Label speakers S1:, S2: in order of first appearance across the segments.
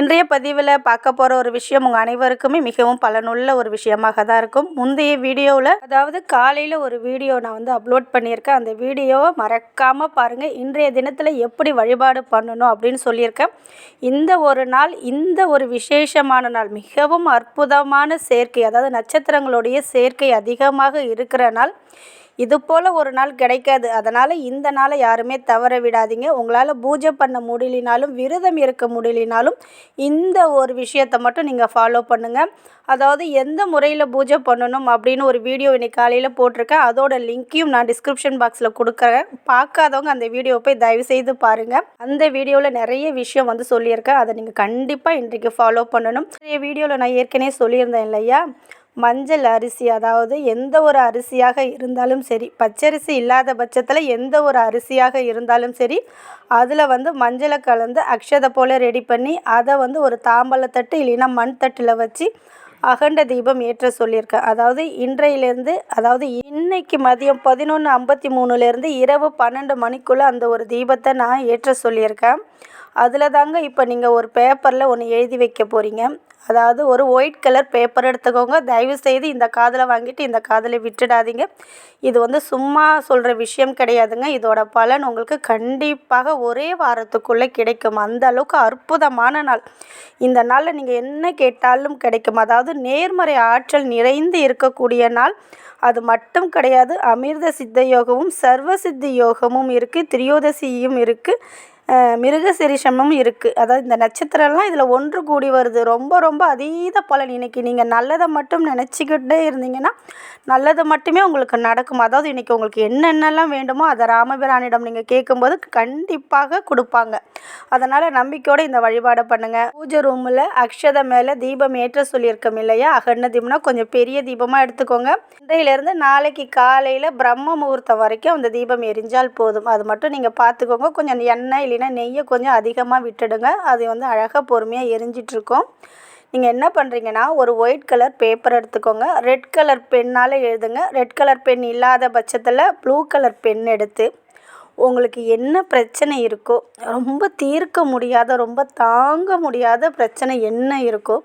S1: இன்றைய பதிவில் பார்க்க போகிற ஒரு விஷயம் உங்கள் அனைவருக்குமே மிகவும் பலனுள்ள ஒரு விஷயமாக தான் இருக்கும். முந்தைய வீடியோவில் அதாவது காலையில் ஒரு வீடியோ நான் வந்து அப்லோட் பண்ணியிருக்கேன். அந்த வீடியோவை மறக்காமல் பாருங்கள் இன்றைய தினத்தில் எப்படி வழிபாடு பண்ணணும் அப்படின்னு சொல்லியிருக்கேன். இந்த ஒரு நாள் இந்த ஒரு விசேஷமான நாள் மிகவும் அற்புதமான சேர்க்கை அதாவது நட்சத்திரங்களுடைய சேர்க்கை அதிகமாக இருக்கிற நாள். இது போல் ஒரு நாள் கிடைக்காது. அதனால் இந்த நாளை யாருமே தவற விடாதீங்க. உங்களால் பூஜை பண்ண முடியலினாலும் விரதம் இருக்க முடியலினாலும் இந்த ஒரு விஷயத்தை மட்டும் நீங்கள் ஃபாலோ பண்ணுங்கள் அதாவது எந்த முறையில் பூஜை பண்ணணும் அப்படின்னு ஒரு வீடியோ இன்னைக்கு காலையில் போட்டிருக்கேன். அதோட லிங்க்கையும் நான் டிஸ்கிரிப்ஷன் பாக்ஸில் கொடுக்குறேன். பார்க்காதவங்க அந்த வீடியோ போய் தயவு செய்து பாருங்கள் அந்த வீடியோவில் நிறைய விஷயம் வந்து சொல்லியிருக்கேன். அதை நீங்கள் கண்டிப்பாக இன்றைக்கு ஃபாலோ பண்ணணும். இந்த வீடியோவில் நான் ஏற்கனவே சொல்லியிருந்தேன் இல்லையா? மஞ்சள் அரிசி அதாவது எந்த ஒரு அரிசியாக இருந்தாலும் சரி பச்சரிசி இல்லாத பட்சத்தில் எந்த ஒரு அரிசியாக இருந்தாலும் சரி அதில் வந்து மஞ்சளை கலந்து அக்ஷதை போல் ரெடி பண்ணி அதை வந்து ஒரு தாம்பலத்தட்டு இல்லைன்னா மண் தட்டில் வச்சு அகண்ட தீபம் ஏற்ற சொல்லியிருக்கேன் அதாவது இன்றையிலேருந்து அதாவது இன்னைக்கு மதியம் பதினொன்று ஐம்பத்தி மூணுலேருந்து இரவு பன்னெண்டு மணிக்குள்ளே அந்த ஒரு தீபத்தை நான் ஏற்ற சொல்லியிருக்கேன். அதில் தாங்க இப்போ நீங்கள் ஒரு பேப்பரில் ஒன்று எழுதி வைக்க போகிறீங்க அதாவது ஒரு ஒயிட் கலர் பேப்பர் எடுத்துக்கோங்க. தயவு செய்து இந்த காதில் வாங்கிட்டு இந்த காதில் விட்டுடாதீங்க. இது வந்து சும்மா சொல்கிற விஷயம் கிடையாதுங்க. இதோட பலன் உங்களுக்கு கண்டிப்பாக ஒரே வாரத்துக்குள்ளே கிடைக்கும். அந்த அளவுக்கு அற்புதமான நாள். இந்த நாளில் நீங்கள் என்ன கேட்டாலும் கிடைக்கும். அதாவது நேர்மறை ஆற்றல் நிறைந்து இருக்கக்கூடிய நாள். அது மட்டும் கிடையாது. அமிர்த சித்த யோகமும் சர்வ சித்தி யோகமும் இருக்குது திரியோதசியும் இருக்குது மிருகசிரிஷமும் இருக்குது அதாவது இந்த நட்சத்திரம்லாம் இதில் ஒன்று கூடி வருது. ரொம்ப ரொம்ப அதீத பலன். இன்றைக்கி நீங்கள் நல்லதை மட்டும் நினச்சிக்கிட்டே இருந்தீங்கன்னா நல்லது மட்டுமே உங்களுக்கு நடக்கும். அதாவது இன்றைக்கி உங்களுக்கு என்னென்னலாம் வேண்டுமோ அதை ராமபிரானிடம் நீங்கள் கேட்கும்போது கண்டிப்பாக கொடுப்பாங்க. அதனால் நம்பிக்கையோடு இந்த வழிபாடை பண்ணுங்கள் பூஜை ரூமில் அக்ஷதை மேலே தீபம் ஏற்ற சொல்லியிருக்கோம் இல்லையா? அகண்ண தீபம்னா கொஞ்சம் பெரிய தீபமாக எடுத்துக்கோங்க. இன்றையிலேருந்து நாளைக்கு காலையில் பிரம்ம முகூர்த்தம் வரைக்கும் அந்த தீபம் எரிஞ்சால் போதும். அது மட்டும் நீங்கள் பார்த்துக்கோங்க. கொஞ்சம் எண்ணெய் இல்லைன்னா நெய்யை கொஞ்சம் அதிகமாக விட்டுடுங்க. அது வந்து அழகாக பொறுமையாக எரிஞ்சிட்ருக்கோம். நீங்கள் என்ன பண்ணுறீங்கன்னா ஒரு ஒயிட் கலர் பேப்பர் எடுத்துக்கோங்க. ரெட் கலர் பென்னால் எழுதுங்க. ரெட் கலர் பென் இல்லாத பட்சத்தில் ப்ளூ கலர் பென் எடுத்து உங்களுக்கு என்ன பிரச்சனை இருக்கோ ரொம்ப தீர்க்க முடியாத ரொம்ப தாங்க முடியாத பிரச்சனை என்ன இருக்கோ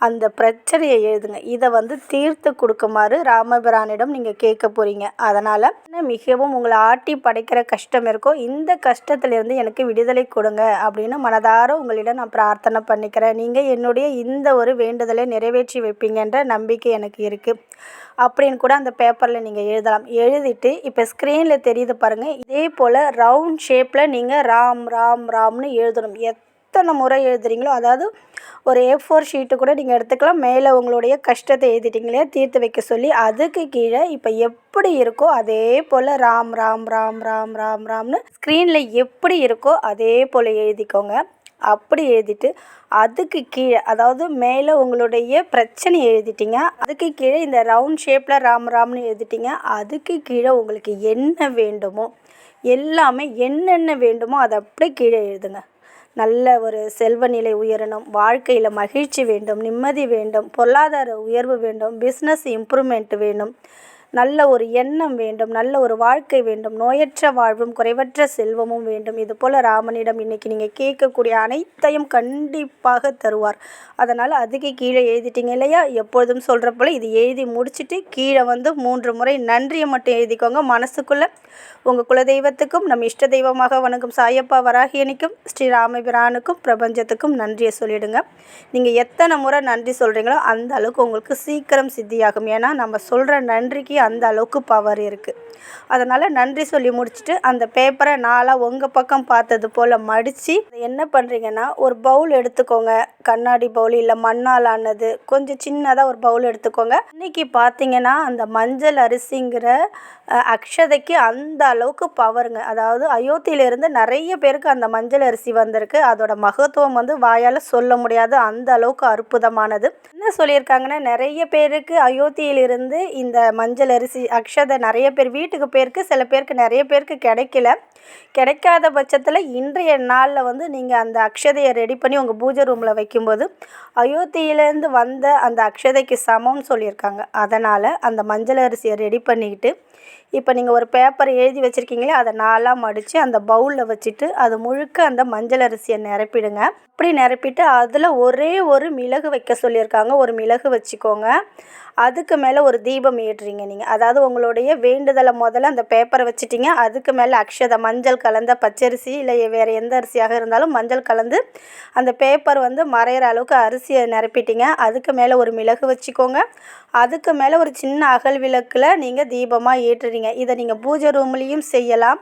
S1: அந்த பிரச்சனையை எழுதுங்க. இதை வந்து தீர்த்து கொடுக்குமாறு ராமபிரானிடம் நீங்கள் கேட்க போகிறீங்க அதனால் மிகவும் உங்களை ஆட்டி படைக்கிற கஷ்டம் இருக்கோ இந்த கஷ்டத்துலேருந்து எனக்கு விடுதலை கொடுங்க அப்படின்னு மனதார உங்களிடம் நான் பிரார்த்தனை பண்ணிக்கிறேன். நீங்கள் என்னுடைய இந்த ஒரு வேண்டுதலை நிறைவேற்றி வைப்பீங்கன்ற நம்பிக்கை எனக்கு இருக்குது அப்படின்னு கூட அந்த பேப்பரில் நீங்கள் எழுதலாம். எழுதிட்டு இப்போ ஸ்க்ரீனில் தெரியுது பாருங்கள் இதே போல் ரவுண்ட் ஷேப்பில் நீங்கள் ராம் ராம் ராம்னு எழுதணும். எத் எத்தனை முறை எழுதுறீங்களோ அதாவது ஒரு ஏ ஃபோர் ஷீட்டு கூட நீங்கள் எடுத்துக்கலாம். மேலே உங்களுடைய கஷ்டத்தை எழுதிட்டீங்களே தீர்த்து வைக்க சொல்லி அதுக்கு கீழே இப்போ எப்படி இருக்கோ அதே போல் ராம் ராம் ராம் ராம் ராம் ராம்னு ஸ்க்ரீனில் எப்படி இருக்கோ அதே போல் எழுதிக்கோங்க. அப்படி எழுதிட்டு அதுக்கு கீழே அதாவது மேலே உங்களுடைய பிரச்சனை எழுதிட்டீங்க அதுக்கு கீழே இந்த ரவுண்ட் ஷேப்பில் ராம் ராம்னு எழுதிட்டீங்க அதுக்கு கீழே உங்களுக்கு என்ன வேண்டுமோ எல்லாமே என்னென்ன வேண்டுமோ அதை அப்படியே கீழே எழுதுங்க. நல்ல ஒரு செல்வ நிலை உயரணும் வாழ்க்கையில் மகிழ்ச்சி வேண்டும் நிம்மதி வேண்டும் பொருளாதார உயர்வு வேண்டும் பிஸ்னஸ் இம்ப்ரூவ்மெண்ட் வேணும். நல்ல ஒரு எண்ணம் வேண்டும் நல்ல ஒரு வாழ்க்கை வேண்டும் நோயற்ற வாழ்வும் குறைவற்ற செல்வமும் வேண்டும். இது போல் ராமனிடம் இன்றைக்கி நீங்கள் கேட்கக்கூடிய அனைத்தையும் கண்டிப்பாக தருவார். அதனால் அதுக்கு கீழே எழுதிட்டீங்க இல்லையா? எப்பொழுதும் சொல்கிற போல் இது எழுதி முடிச்சுட்டு கீழே வந்து மூன்று முறை நன்றியை மட்டும் எழுதிக்கோங்க மனசுக்குள்ளே. உங்கள் குலதெய்வத்துக்கும் நம் இஷ்ட தெய்வமாக வணங்கும் சாயப்பா வராகியனிக்கும் ஸ்ரீ ராமபிரானுக்கும் பிரபஞ்சத்துக்கும் நன்றியை சொல்லிவிடுங்க நீங்கள் எத்தனை முறை நன்றி சொல்கிறீங்களோ அந்த அளவுக்கு உங்களுக்கு சீக்கிரம் சித்தியாகும். ஏன்னா நம்ம சொல்கிற நன்றிக்கு அந்த அளவுக்கு பவர் இருக்குது அதனால் நன்றி சொல்லி முடிச்சுட்டு அந்த பேப்பரை நாளாக உங்கள் பக்கம் பார்த்தது போல் மடித்து என்ன பண்ணுறீங்கன்னா ஒரு பவுல் எடுத்துக்கோங்க. கண்ணாடி பவுல் இல்லை மண்ணால் ஆனது. கொஞ்சம் சின்னதாக ஒரு பவுல் எடுத்துக்கோங்க. இன்றைக்கி பார்த்தீங்கன்னா அந்த மஞ்சள் அரிசிங்கிற அக்ஷதைக்கு அந்த அளவுக்கு பவருங்க. அதாவது அயோத்தியிலேருந்து நிறைய பேருக்கு அந்த மஞ்சள் அரிசி வந்திருக்கு. அதோட மகத்துவம் வந்து வாயால் சொல்ல முடியாது. அந்த அளவுக்கு அற்புதமானது. என்ன சொல்லியிருக்காங்கன்னா நிறைய பேருக்கு அயோத்தியிலிருந்து இந்த மஞ்சள் அரிசி அக்ஷதை நிறைய பேர் வீட்டுக்கு பேருக்கு சில பேருக்கு நிறைய பேருக்கு கிடைக்கல. கிடைக்காத பட்சத்தில் இன்றைய நாளில் வந்து நீங்கள் அந்த அக்ஷதையை ரெடி பண்ணி உங்கள் பூஜை ரூமில் வைக்கும்போது அயோத்தியிலேருந்து வந்த அந்த அக்ஷதைக்கு சமம்னு சொல்லியிருக்காங்க. அதனால் அந்த மஞ்சள் அரிசியை ரெடி பண்ணிக்கிட்டு இப்போ நீங்கள் ஒரு பேப்பர் எழுதி வச்சுருக்கீங்களே அதை நாலாக மடித்து அந்த பவுலில் வச்சுட்டு அது முழுக்க அந்த மஞ்சள் அரிசியை நிரப்பிடுங்க. அப்படி நிரப்பிட்டு அதில் ஒரே ஒரு மிளகு வைக்க சொல்லியிருக்காங்க. ஒரு மிளகு வச்சுக்கோங்க. அதுக்கு மேலே ஒரு தீபம் ஏற்றுறீங்க நீங்கள் அதாவது உங்களுடைய வேண்டுதலை முதல்ல அந்த பேப்பரை வச்சுட்டிங்க. அதுக்கு மேலே அக்ஷதை மஞ்சள் கலந்த பச்சரிசி இல்லை வேறு எந்த அரிசியாக இருந்தாலும் மஞ்சள் கலந்து அந்த பேப்பர் வந்து மறையிற அளவுக்கு அரிசியை நிரப்பிட்டிங்க. அதுக்கு மேலே ஒரு மிளகு வச்சுக்கோங்க. அதுக்கு மேலே ஒரு சின்ன அகல் விளக்கில் நீங்கள் தீபமாக ஏற்றுறீங்க. இதை நீங்கள் பூஜை ரூம்லேயும் செய்யலாம்.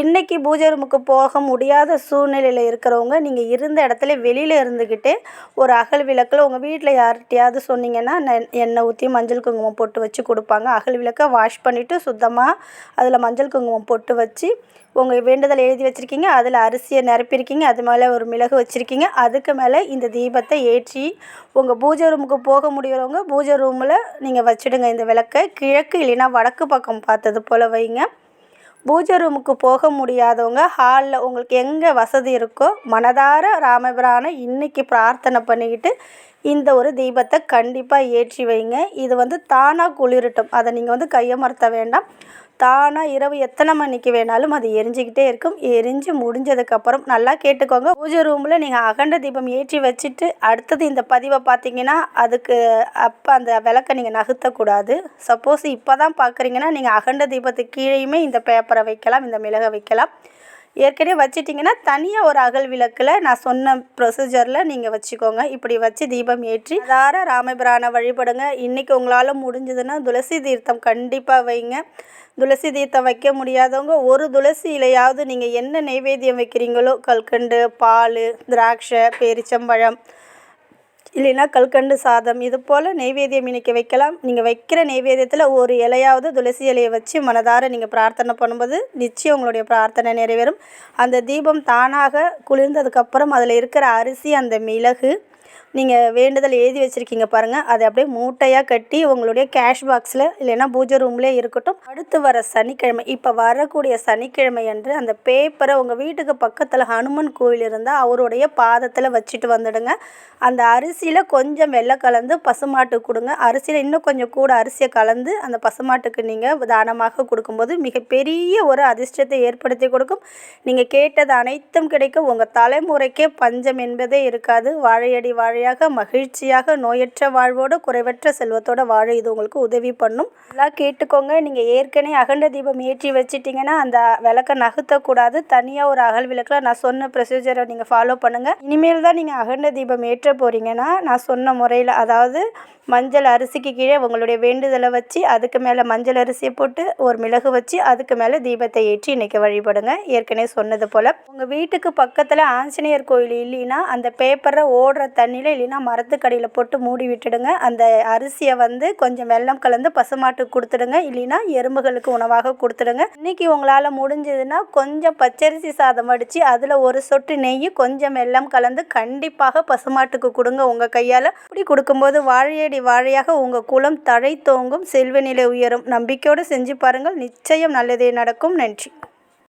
S1: இன்றைக்கி பூஜை ரூமுக்கு போக முடியாத சூழ்நிலையில் இருக்கிறவங்க நீங்கள் இருந்த இடத்துல வெளியில் இருந்துக்கிட்டே ஒரு அகல் விளக்கில் உங்கள் வீட்டில் யார்கிட்டையாவது சொன்னீங்கன்னா எண்ணெய் ஊற்றி மஞ்சள் குங்குமம் போட்டு வச்சு கொடுப்பாங்க. அகல் விளக்கை வாஷ் பண்ணிவிட்டு சுத்தமாக அதில் மஞ்சள் குங்குமம் போட்டு வச்சு உங்கள் வேண்டுதல் எழுதி வச்சுருக்கீங்க அதில் அரிசியை நிரப்பியிருக்கீங்க அது மேலே ஒரு மிளகு வச்சுருக்கீங்க அதுக்கு மேலே இந்த தீபத்தை ஏற்றி உங்கள் பூஜை ரூமுக்கு போக முடிகிறவங்க பூஜை ரூமில் நீங்கள் வச்சுடுங்க இந்த விளக்கை. கிழக்கு இல்லைன்னா வடக்கு பக்கம் பார்த்தது போல் வைங்க. பூஜை ரூமுக்கு போக முடியாதவங்க ஹாலில் உங்களுக்கு எங்கே வசதி இருக்கோ மனதார ராமபிரானை இன்றைக்கி பிரார்த்தனை பண்ணிக்கிட்டு இந்த ஒரு தீபத்தை கண்டிப்பாக ஏற்றி வைங்க. இது வந்து தானாக குளிரட்டும். அதை நீங்கள் வந்து கையமர்த்த வேண்டாம். தானாக இரவு எத்தனை மணிக்கு வேணாலும் அது எரிஞ்சிக்கிட்டே இருக்கும். எரிஞ்சு முடிஞ்சதுக்கப்புறம் நல்லா கேட்டுக்கோங்க. பூஜை ரூமில் நீங்கள் அகண்ட தீபம் ஏற்றி வச்சுட்டு அடுத்தது இந்த பதிவை பார்த்தீங்கன்னா அதுக்கு அப்போ அந்த விளக்கை நீங்கள் நகர்த்தக்கூடாது. சப்போஸ் இப்போ தான் பார்க்குறீங்கன்னா நீங்கள் அகண்ட தீபத்துக்கு கீழேயுமே இந்த பேப்பரை வைக்கலாம் இந்த மிளகை வைக்கலாம். ஏற்கனவே வச்சிட்டிங்கன்னா தனியாக ஒரு அகல் விளக்கில் நான் சொன்ன ப்ரொசீஜரில் நீங்கள் வச்சுக்கோங்க. இப்படி வச்சு தீபம் ஏற்றி தார ராமபிரானை வழிபடுங்க. இன்றைக்கி உங்களால் முடிஞ்சதுன்னா துளசி தீர்த்தம் கண்டிப்பாக வைங்க. துளசி தீர்த்தம் வைக்க முடியாதவங்க ஒரு துளசி இலையாவது நீங்கள் என்ன நைவேத்தியம் வைக்கிறீங்களோ கல்கண்டு பால் திராட்சை பேரிச்சம்பழம் இல்லைன்னா கல்கண்டு சாதம் இது போல் நெய்வேத்தியம் இன்றைக்கி வைக்கலாம். நீங்கள் வைக்கிற நெய்வேத்தியத்தில் ஒரு இலையாவது துளசி இலையை வச்சு மனதார நீங்கள் பிரார்த்தனை பண்ணும்போது நிச்சயம் உங்களுடைய பிரார்த்தனை நிறைவேறும். அந்த தீபம் தானாக குளிர்ந்ததுக்கப்புறம் அதில் இருக்கிற அரிசி அந்த மிளகு நீங்கள் வேண்டுதல் எழுதி வச்சுருக்கீங்க பாருங்கள் அதை அப்படியே மூட்டையாக கட்டி உங்களுடைய கேஷ் பாக்ஸில் இல்லைன்னா பூஜை ரூம்லேயே இருக்கட்டும். அடுத்து வர சனிக்கிழமை இப்போ வரக்கூடிய சனிக்கிழமை அன்று அந்த பேப்பரை உங்கள் வீட்டுக்கு பக்கத்தில் ஹனுமன் கோவில் இருந்தால் அவருடைய பாதத்தில் வச்சுட்டு வந்துடுங்க. அந்த அரிசியில் கொஞ்சம் வெள்ளை கலந்து பசுமாட்டு கொடுங்க. அரிசியில் இன்னும் கொஞ்சம் கூட அரிசியை கலந்து அந்த பசுமாட்டுக்கு நீங்கள் தானமாக கொடுக்கும்போது மிகப்பெரிய ஒரு அதிர்ஷ்டத்தை ஏற்படுத்தி கொடுக்கும். நீங்கள் கேட்டது அனைத்தும் கிடைக்கும். உங்கள் தலைமுறைக்கே பஞ்சம் என்பதே இருக்காது. வாழையடி வாழை வழியாக மகிழ்ச்சியாக நோயற்ற வாழ்வோடு குறைவற்ற செல்வத்தோடு வாழ இது உங்களுக்கு உதவி பண்ணும். எல்லாம் கேட்டுக்கோங்க. நீங்கள் ஏற்கனவே அகண்ட தீபம் ஏற்றி வச்சிட்டிங்கன்னா அந்த விளக்கை நகர்த்தக்கூடாது. தனியாக ஒரு அகல் விளக்கில் நான் சொன்ன ப்ரொசீஜரை நீங்கள் ஃபாலோ பண்ணுங்கள் இனிமேல் தான் நீங்கள் அகண்ட தீபம் ஏற்ற போகிறீங்கன்னா நான் சொன்ன முறையில் அதாவது மஞ்சள் அரிசிக்கு கீழே உங்களுடைய வேண்டுதலை வச்சு அதுக்கு மேலே மஞ்சள் அரிசியை போட்டு ஒரு மிளகு வச்சு அதுக்கு மேலே தீபத்தை ஏற்றி இன்றைக்கி வழிபடுங்க. ஏற்கனவே சொன்னது போல். உங்கள் வீட்டுக்கு பக்கத்தில் ஆஞ்சநேயர் கோயில் இல்லைன்னா அந்த பேப்பரை ஓடுற தண்ணியில் இல்லைன்னா மரத்துக்கடியில் போட்டு மூடி விட்டுடுங்க. அந்த அரிசியை வந்து கொஞ்சம் வெள்ளம் கலந்து பசுமாட்டுக்கு கொடுத்துடுங்க. இல்லைன்னா எறும்புகளுக்கு உணவாக கொடுத்துடுங்க. இன்றைக்கி உங்களால் முடிஞ்சதுன்னா கொஞ்சம் பச்சரிசி சாதம் அடித்து அதில் ஒரு சொட்டு நெய் கொஞ்சம் வெள்ளம் கலந்து கண்டிப்பாக பசுமாட்டுக்கு கொடுங்க உங்கள் கையால். இப்படி கொடுக்கும்போது வாழையடி வாழையாக உங்கள் குளம் தழை தோங்கும் செல்வ நிலை உயரும். நம்பிக்கையோடு செஞ்சு பாருங்கள். நிச்சயம் நல்லதே நடக்கும். நன்றி.